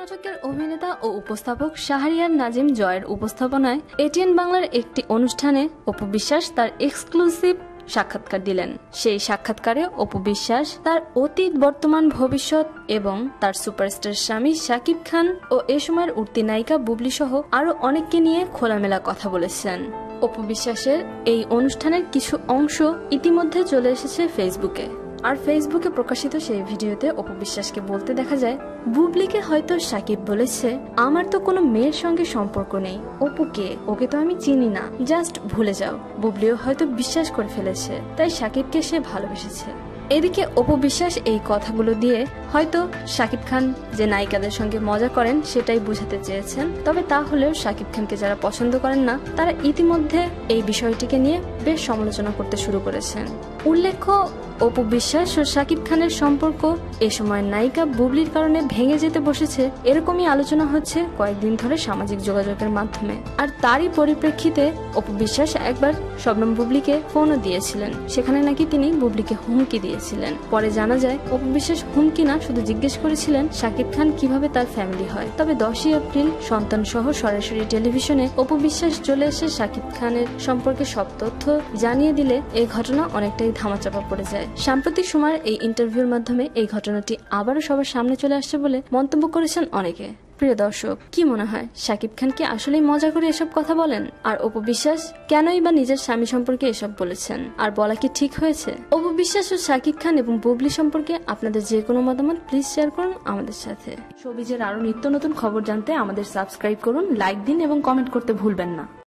নাটকের অভিনেতা ও উপস্থাপক শাহরিয়ার নাজিম জয়ের উপস্থাপনায় এটিএন বাংলার একটি অনুষ্ঠানে অপু বিশ্বাস তার এক্সক্লুসিভ সাক্ষাৎকার দিলেন। সেই সাক্ষাৎকারে অপু বিশ্বাস তার অতীত, বর্তমান, ভবিষ্যৎ এবং তার সুপারস্টার স্বামী শাকিব খান ও এ সময়ের উঠতি নায়িকা বুবলি সহ আরও অনেককে নিয়ে খোলামেলা কথা বলেছেন। অপু বিশ্বাসের এই অনুষ্ঠানের কিছু অংশ ইতিমধ্যে চলে এসেছে ফেসবুকে। আর ফেসবুকে প্রকাশিত সেই ভিডিওতে অপু বিশ্বাসকে বলতে দেখা যায়, বুবলিকে হয়তো সাকিব বলেছে, আমার তো কোনো মেয়ের সঙ্গে সম্পর্ক নেই। অপুকে, ওকে তো আমি চিনি না। জাস্ট ভুলে যাও। বুবলিও হয়তো বিশ্বাস করে ফেলেছে, তাই সাকিবকে সে ভালোবেসেছে। এদিকে অপু বিশ্বাস এই কথাগুলো দিয়ে হয়তো শাকিব খান যে নায়িকাদের সঙ্গে মজা করেন সেটাই বুঝাতে চেয়েছেন। তবে তা হলেও শাকিব খানকে যারা পছন্দ করেন না, তারা ইতিমধ্যে এই বিষয়টিকে নিয়ে বেশ সমালোচনা করতে শুরু করেছেন। উল্লেখ্য, অপু বিশ্বাস ও শাকিব খানের সম্পর্ক এ সময় নায়িকা বুবলির কারণে ভেঙে যেতে বসেছে, এরকমই আলোচনা হচ্ছে কয়েকদিন ধরে সামাজিক যোগাযোগের মাধ্যমে। আর তারই পরিপ্রেক্ষিতে অপু বিশ্বাস একবার শবনম বুবলিকে ফোনও দিয়েছিলেন। সেখানে নাকি তিনি বুবলিকে হুমকি দিয়েছিলেন পরে জানা যায়, অপু বিশ্বাস হুমকি না শুধু জিজ্ঞেস করেছিলেন শাকিব খান কীভাবে তার ফ্যামিলি হয়। তবে দশই এপ্রিল সন্তান সহ সরাসরি টেলিভিশনে অপু বিশ্বাস চলে এসে শাকিব খানের সম্পর্কে সব তথ্য জানিয়ে দিলে এই ঘটনা অনেকটাই ধামাচাপা পড়ে যায়। সাম্প্রতিক সময়ের এই ইন্টারভিউর মাধ্যমে এই ঘটনাটি আবারও সবার সামনে চলে আসছে বলে মন্তব্য করেছেন অনেকে। প্রিয় দর্শক, কি মনে হয়? শাকিব খান কি আসলেই মজা করে এসব কথা বলেন? আর অপবিশ্বাস কেনই বা নিজের স্বামী সম্পর্কে এসব বলেছেন? আর বলা কি ঠিক হয়েছে? অপবিশ্বাস ও শাকিব খান এবং বুবলি সম্পর্কে আপনাদের যে কোনো মতামত প্লিজ শেয়ার করুন আমাদের সাথে। সবিজের আরও নিত্য নতুন খবর জানতে আমাদের সাবস্ক্রাইব করুন লাইক দিন এবং কমেন্ট করতে ভুলবেন না।